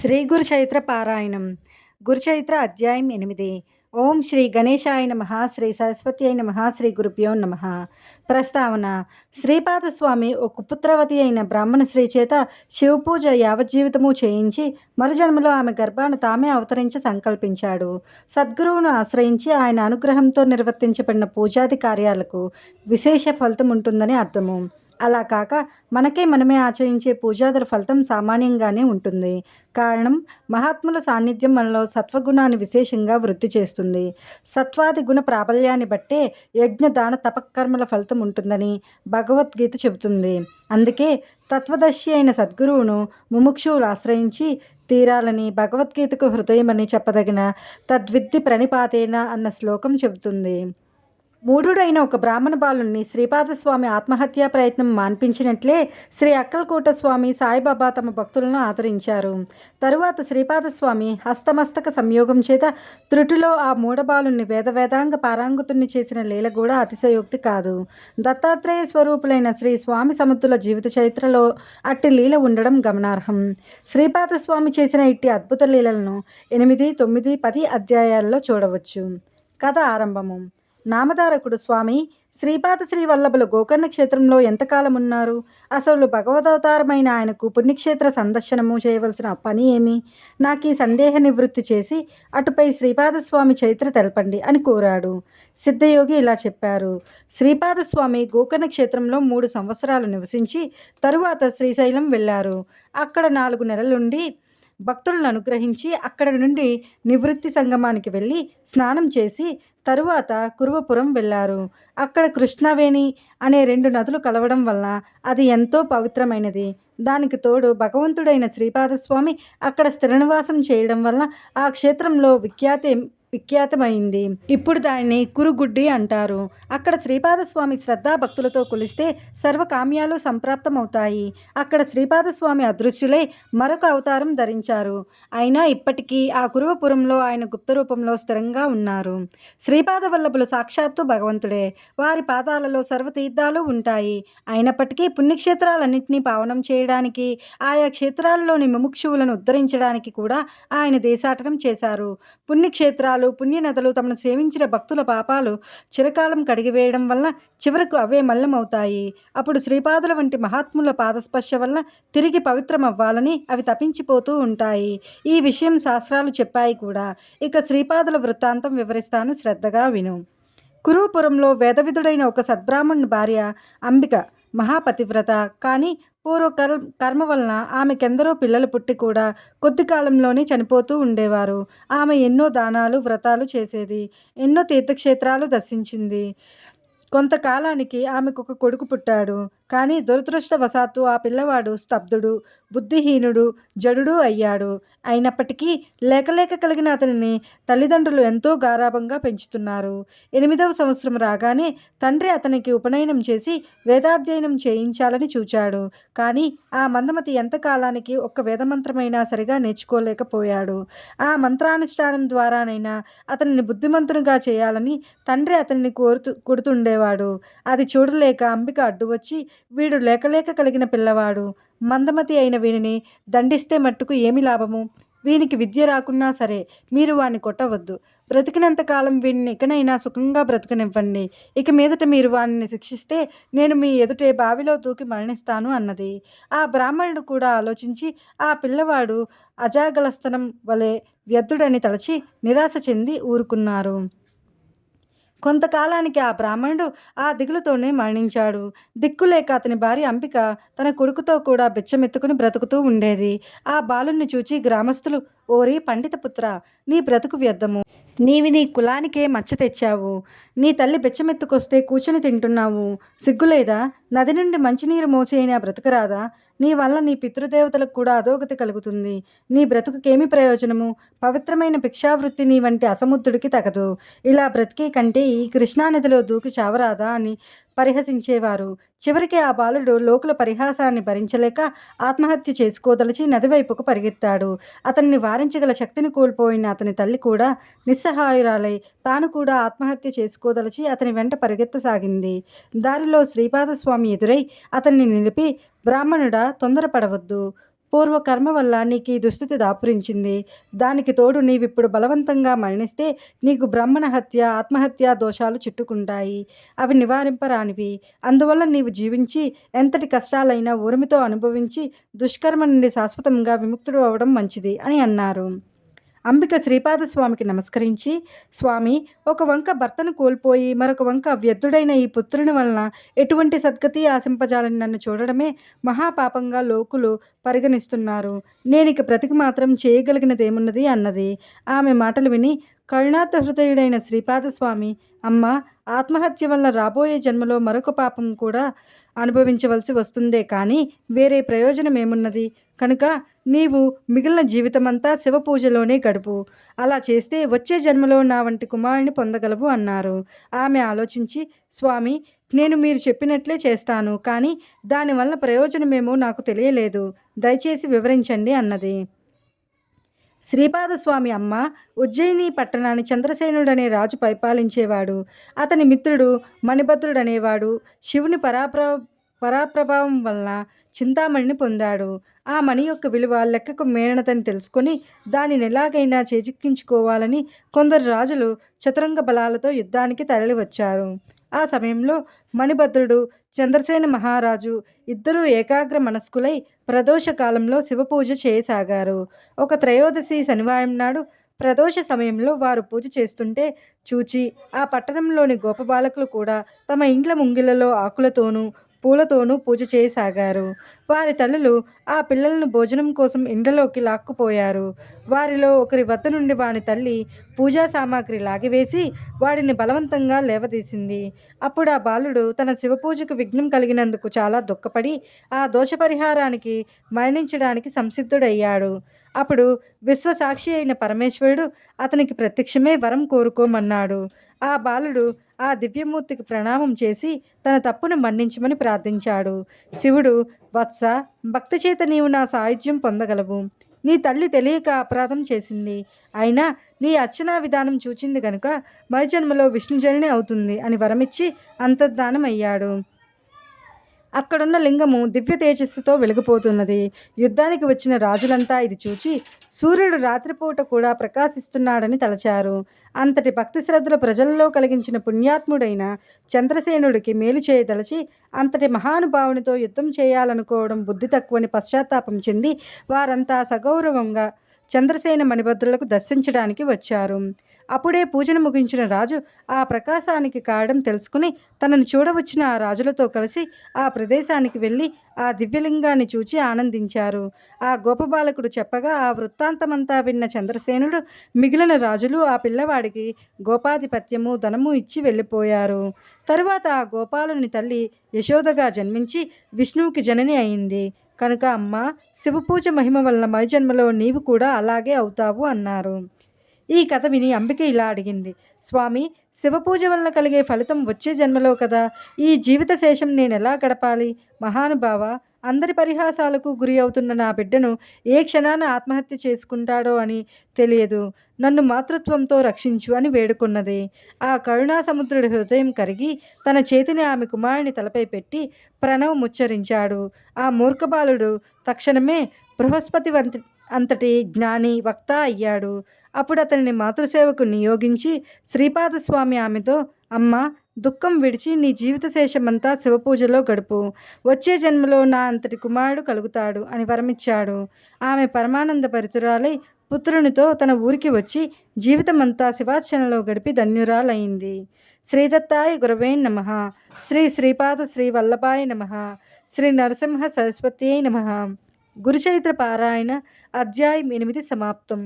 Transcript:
శ్రీ గురు చైత్ర పారాయణం. గురు చైత్ర అధ్యాయం ఎనిమిది. ఓం శ్రీ గణేశాయ నమ శ్రీ సరస్వతి అయిన మహా శ్రీ గురుభ్యో నమ. ప్రస్తావన శ్రీపాదస్వామి ఒక పుత్రవతి అయిన బ్రాహ్మణ స్త్రీ చేత శివపూజ యావజ్జీవితము చేయించి మరుజన్మలో ఆమె గర్భాన్ని తామే అవతరించి సంకల్పించాడు. సద్గురువును ఆశ్రయించి ఆయన అనుగ్రహంతో నిర్వర్తించబడిన పూజాది కార్యాలకు విశేష ఫలితం ఉంటుందని అర్థము. అలా కాక మనకే మనమే ఆచరించే పూజాదర ఫలితం సామాన్యంగానే ఉంటుంది. కారణం మహాత్ముల సాన్నిధ్యం మనలో సత్వగుణాన్ని విశేషంగా వృద్ధి చేస్తుంది. సత్వాది గుణ ప్రాబల్యాన్ని బట్టే యజ్ఞ దాన తపకర్మల ఫలితం ఉంటుందని భగవద్గీత చెబుతుంది. అందుకే తత్వదర్శి అయిన సద్గురువును ముముక్షువులు ఆశ్రయించి తీరాలని భగవద్గీతకు హృదయమని చెప్పదగిన తద్విద్ది ప్రణిపాతేన అన్న శ్లోకం చెబుతుంది. మూఢుడైన ఒక బ్రాహ్మణ బాలుని శ్రీపాదస్వామి ఆత్మహత్యా ప్రయత్నం మాన్పించినట్లే శ్రీ అక్కలకోట స్వామి సాయిబాబా తమ భక్తులను ఆదరించారు. తరువాత శ్రీపాదస్వామి హస్తమస్తక సంయోగం చేత త్రుటిలో ఆ మూఢబాలుని వేద వేదాంగ పారాంగుతుని చేసిన లీల కూడా అతిశయోక్తి కాదు. దత్తాత్రేయ స్వరూపులైన శ్రీ స్వామి సమతుల జీవిత చరిత్రలో అట్టి లీల ఉండడం గమనార్హం. శ్రీపాదస్వామి చేసిన ఇట్టి అద్భుత లీలలను ఎనిమిది తొమ్మిది పది అధ్యాయాల్లో చూడవచ్చు. కథ ఆరంభము. నామధారకుడు స్వామి శ్రీపాద శ్రీ వల్లభులు గోకర్ణ క్షేత్రంలో ఎంతకాలం ఉన్నారు అసలు భగవదవతారమైన ఆయనకు పుణ్యక్షేత్ర సందర్శనము చేయవలసిన పని ఏమి? నాకు ఈ సందేహ నివృత్తి చేసి అటుపై శ్రీపాదస్వామి చరిత్ర తెలపండి అని కోరాడు. సిద్ధయోగి ఇలా చెప్పారు. శ్రీపాదస్వామి గోకర్ణ క్షేత్రంలో మూడు సంవత్సరాలు నివసించి తరువాత శ్రీశైలం వెళ్ళారు. అక్కడ నాలుగు నెలలుండి భక్తులను అనుగ్రహించి అక్కడ నుండి నివృత్తి సంగమానికి వెళ్ళి స్నానం చేసి తరువాత కురువపురం వెళ్ళారు. అక్కడ కృష్ణవేణి అనే రెండు నదులు కలవడం వలన అది ఎంతో పవిత్రమైనది. దానికి తోడు భగవంతుడైన శ్రీపాదస్వామి అక్కడ స్థిరనివాసం చేయడం వల్ల ఆ క్షేత్రంలో విఖ్యాతి విఖ్యాతమైంది. ఇప్పుడు దానిని కురుగుడ్డి అంటారు. అక్కడ శ్రీపాదస్వామి శ్రద్ధా భక్తులతో కొలిస్తే సర్వకామ్యాలు సంప్రాప్తమవుతాయి. అక్కడ శ్రీపాదస్వామి అదృశ్యులై మరొక అవతారం ధరించారు. అయినా ఇప్పటికీ ఆ కురువపురంలో ఆయన గుప్త రూపంలో స్థిరంగా ఉన్నారు. శ్రీపాద వల్లభులు సాక్షాత్తు భగవంతుడే. వారి పాదాలలో సర్వతీర్థాలు ఉంటాయి. అయినప్పటికీ పుణ్యక్షేత్రాలన్నింటినీ పావనం చేయడానికి ఆయా క్షేత్రాల్లోని ముముక్షువులను ఉద్ధరించడానికి కూడా ఆయన దేశాటనం చేశారు. పుణ్యక్షేత్రాలు పుణ్య పుణ్యనదులు తమను సేవించిన భక్తుల పాపాలు చిరకాలం కడిగివేయడం వల్ల చివరకు అవే మల్లమవుతాయి అప్పుడు శ్రీపాదుల వంటి మహాత్ముల పాదస్పర్శ వల్ల తిరిగి పవిత్రమవ్వాలని అవి తపించిపోతూ ఉంటాయి. ఈ విషయం శాస్త్రాలు చెప్పాయి కూడా. ఇక శ్రీపాదుల వృత్తాంతం వివరిస్తాను శ్రద్ధగా విను. కురుపురంలో వేదవిధుడైన ఒక సద్బ్రాహ్మణుని భార్య అంబిక మహాపతివ్రత. కానీ పూర్వ కర్ కర్మ వలన ఆమెకెందరో పిల్లలు పుట్టి కూడా కొద్ది కాలంలోనే చనిపోతూ ఉండేవారు. ఆమె ఎన్నో దానాలు వ్రతాలు చేసేది. ఎన్నో తీర్థక్షేత్రాలు దర్శించింది. కొంతకాలానికి ఆమెకు ఒక కొడుకు పుట్టాడు. కానీ దురదృష్టవశాత్తు ఆ పిల్లవాడు స్తబ్దుడు బుద్ధిహీనుడు జడుడు అయ్యాడు. అయినప్పటికీ లేకలేక కలిగిన అతనిని తల్లిదండ్రులు ఎంతో గారాభంగా పెంచుతున్నారు. ఎనిమిదవ సంవత్సరం రాగానే తండ్రి అతనికి ఉపనయనం చేసి వేదాధ్యయనం చేయించాలని చూచాడు. కానీ ఆ మందమతి ఎంతకాలానికి ఒక్క వేదమంత్రమైనా సరిగా నేర్చుకోలేకపోయాడు. ఆ మంత్రానుష్ఠానం ద్వారానైనా అతనిని బుద్ధిమంతునిగా చేయాలని తండ్రి అతనిని కోరుతూ కొడుతుండేవాడు. అది చూడలేక అంబిక అడ్డు వచ్చి వీడు లేకలేక కలిగిన పిల్లవాడు. మందమతి అయిన వీనిని దండిస్తే మట్టుకు ఏమి లాభము? వీనికి విద్య రాకున్నా సరే మీరు వాడిని కొట్టవద్దు. బ్రతికినంత కాలం వీడిని ఇకనైనా సుఖంగా బ్రతకనివ్వండి. ఇక మీదట మీరు వాడిని శిక్షిస్తే నేను మీ ఎదుటే బావిలో దూకి మరణిస్తాను అన్నది. ఆ బ్రాహ్మణుడు కూడా ఆలోచించి ఆ పిల్లవాడు అజాగలస్తనం వలె వ్యర్థుడని తలచి నిరాశ చెంది ఊరుకున్నారు. కొంతకాలానికి ఆ బ్రాహ్మణుడు ఆ దిగులుతోనే మరణించాడు. దిక్కులేక అతని భార్య అంపిక తన కొడుకుతో కూడా బిచ్చమెత్తుకుని బ్రతుకుతూ ఉండేది. ఆ బాలుని చూచి గ్రామస్తులు ఓరి పండిత పుత్ర నీ బ్రతుకు వ్యర్థము. నీవి నీ కులానికే మచ్చ తెచ్చావు. నీ తల్లి బెచ్చమెత్తుకొస్తే కూర్చొని తింటున్నావు. సిగ్గులేదా? నది నుండి మంచినీరు మోసేనా బ్రతుకురాదా? నీ వల్ల నీ పితృదేవతలకు కూడా అధోగతి కలుగుతుంది. నీ బ్రతుకుకేమి ప్రయోజనము? పవిత్రమైన భిక్షావృత్తి నీ వంటి అసముద్రుడికి తగదు. ఇలా బ్రతికే కంటే ఈ కృష్ణానదిలో దూకి చావరాదా అని పరిహసించేవారు. చివరికి ఆ బాలుడు లోకుల పరిహాసాన్ని భరించలేక ఆత్మహత్య చేసుకోదలిచి నదివైపుకు పరిగెత్తాడు. అతన్ని వారించగల శక్తిని కోల్పోయిన అతని తల్లి కూడా నిస్సహాయురాలై తాను కూడా ఆత్మహత్య చేసుకోదలిచి అతని వెంట పరిగెత్తసాగింది. దారిలో శ్రీపాదస్వామి ఎదురై అతన్ని నిలిపి బ్రాహ్మణుడా తొందరపడవద్దు. పూర్వకర్మ వల్ల నీకు ఈ దుస్థితి దాపురించింది. దానికి తోడు నీవిప్పుడు బలవంతంగా మరణిస్తే నీకు బ్రహ్మణ హత్య ఆత్మహత్య దోషాలు చుట్టుకుంటాయి. అవి నివారింపరానివి. అందువల్ల నీవు జీవించి ఎంతటి కష్టాలైనా ఊరిమితో అనుభవించి దుష్కర్మ నుండి శాశ్వతంగా విముక్తుడు అవ్వడం మంచిది అని అన్నారు. అంబిక శ్రీపాదస్వామికి నమస్కరించి స్వామి ఒక వంక భర్తను కోల్పోయి మరొక వంక వ్యర్థుడైన ఈ పుత్రుని వలన ఎటువంటి సద్గతి ఆశింపజాలని నన్ను చూడడమే మహాపాపంగా లోకులు పరిగణిస్తున్నారు. నేనిక బ్రతికి మాత్రం చేయగలిగినదేమున్నది? అన్నది. ఆమె మాటలు విని కరుణాత హృదయుడైన శ్రీపాదస్వామి అమ్మ ఆత్మహత్య వల్ల రాబోయే జన్మలో మరొక పాపం కూడా అనుభవించవలసి వస్తుందే కానీ వేరే ప్రయోజనం ఏమున్నది కనుక నీవు మిగిలిన జీవితమంతా శివ పూజలోనే గడుపు. అలా చేస్తే వచ్చే జన్మలో నా వంటి కుమారుని పొందగలవు అన్నారు. ఆమె ఆలోచించి స్వామి నేను మీరు చెప్పినట్లే చేస్తాను కానీ దానివల్ల ప్రయోజనమేమో నాకు తెలియలేదు. దయచేసి వివరించండి అన్నది. శ్రీపాదస్వామి అమ్మ ఉజ్జయిని పట్టణాన్ని చంద్రసేనుడనే రాజు పరిపాలించేవాడు. అతని మిత్రుడు మణిభద్రుడనేవాడు. శివుని పరాప్ర పరాప్రభావం వలన చింతామణిని పొందాడు. ఆ మణి యొక్క విలువ లెక్కకు మేనదని తెలుసుకొని దానిని ఎలాగైనా చేజిక్కించుకోవాలని కొందరు రాజులు చతురంగ బలాలతో యుద్ధానికి తరలివచ్చారు. ఆ సమయంలో మణిభద్రుడు చంద్రసేన మహారాజు ఇద్దరూ ఏకాగ్ర మనస్కులై ప్రదోష కాలంలో శివపూజ చేయసాగారు. ఒక త్రయోదశి శనివారం నాడు ప్రదోష సమయంలో వారు పూజ చేస్తుంటే చూచి ఆ పట్టణంలోని గోపబాలకులు కూడా తమ ఇండ్ల ముంగిలలో ఆకులతోనూ పూలతోనూ పూజ చేయసాగారు. వారి తల్లులు ఆ పిల్లలను భోజనం కోసం ఇండ్లలోకి లాక్కుపోయారు. వారిలో ఒకరి వద్ద నుండి వాని తల్లి పూజా సామాగ్రి లాగివేసి వాడిని బలవంతంగా లేవదీసింది. అప్పుడు ఆ బాలుడు తన శివపూజకు విఘ్నం కలిగినందుకు చాలా దుఃఖపడి ఆ దోష పరిహారానికి మరణించడానికి సంసిద్ధుడయ్యాడు. అప్పుడు విశ్వసాక్షి అయిన పరమేశ్వరుడు అతనికి ప్రత్యక్షమే వరం కోరుకోమన్నాడు. ఆ బాలుడు ఆ దివ్యమూర్తికి ప్రణామం చేసి తన తప్పును మన్నించమని ప్రార్థించాడు. శివుడు వత్స భక్తి చేత నీవు నా సాహిత్యం పొందగలవు. నీ తల్లి తెలియక అపరాధం చేసింది. అయినా నీ అర్చనా విధానం చూచింది కనుక మరుజన్మలో విష్ణుజనుని అవుతుంది అని వరమిచ్చి అంతర్ధానం అయ్యాడు అక్కడున్న లింగము దివ్య తేజస్సుతో వెలిగిపోతున్నది. యుద్ధానికి వచ్చిన రాజులంతా ఇది చూచి సూర్యుడు రాత్రిపూట కూడా ప్రకాశిస్తున్నాడని తలచారు. అంతటి భక్తి శ్రద్ధలు ప్రజల్లో కలిగించిన పుణ్యాత్ముడైన చంద్రసేనుడికి మేలు చేయదలచి అంతటి మహానుభావునితో యుద్ధం చేయాలనుకోవడం బుద్ధి తక్కువని పశ్చాత్తాపం చెంది వారంతా సగౌరవంగా చంద్రసేన మణిభద్రులకు దర్శించడానికి వచ్చారు. అప్పుడే పూజను ముగించిన రాజు ఆ ప్రకాశానికి కారణం తెలుసుకుని తనను చూడవచ్చిన ఆ రాజులతో కలిసి ఆ ప్రదేశానికి వెళ్ళి ఆ దివ్యలింగాన్ని చూచి ఆనందించారు. ఆ గోపబాలకుడు చెప్పగా ఆ వృత్తాంతమంతా విన్న చంద్రసేనుడు మిగిలిన రాజులు ఆ పిల్లవాడికి గోపాధిపత్యము ధనము ఇచ్చి వెళ్ళిపోయారు. తరువాత ఆ గోపాలుని తల్లి యశోదగా జన్మించి విష్ణువుకి జనని అయింది. కనుక అమ్మ శివపూజ మహిమ వల్ల జన్మలో నీవు కూడా అలాగే అవుతావు అన్నారు. ఈ కథ విని అంబిక ఇలా అడిగింది. స్వామి శివపూజ వలన కలిగే ఫలితం వచ్చే జన్మలో కదా? ఈ జీవిత శేషం నేను ఎలా గడపాలి? మహానుభావ అందరి పరిహాసాలకు గురి అవుతున్న నా బిడ్డను ఏ క్షణాన ఆత్మహత్య చేసుకుంటాడో అని తెలియదు. నన్ను మాతృత్వంతో రక్షించు అని వేడుకున్నది. ఆ కరుణాసముద్రుడి హృదయం కరిగి తన చేతిని ఆమె కుమారుని తలపై పెట్టి ప్రణవ్ ముచ్చరించాడు. ఆ మూర్ఖబాలుడు తక్షణమే బృహస్పతి వంటి అంతటి జ్ఞాని వక్త అయ్యాడు. అప్పుడు అతనిని మాతృసేవకు నియోగించి శ్రీపాదస్వామి ఆమెతో అమ్మ దుఃఖం విడిచి నీ జీవిత శేషమంతా శివపూజలో గడుపు. వచ్చే జన్మలో నా అంతటి కుమారుడు కలుగుతాడు అని వరమిచ్చాడు. ఆమె పరమానంద పరితురాలై పుత్రునితో తన ఊరికి వచ్చి జీవితమంతా శివార్చనలో గడిపి ధన్యురాలైంది. శ్రీదత్తాయ గురవే నమ. శ్రీ శ్రీపాద శ్రీ వల్లభాయ నమ. శ్రీ నరసింహ సరస్వతి నమ. గురుచరిత్ర పారాయణ అధ్యాయం ఎనిమిది సమాప్తం.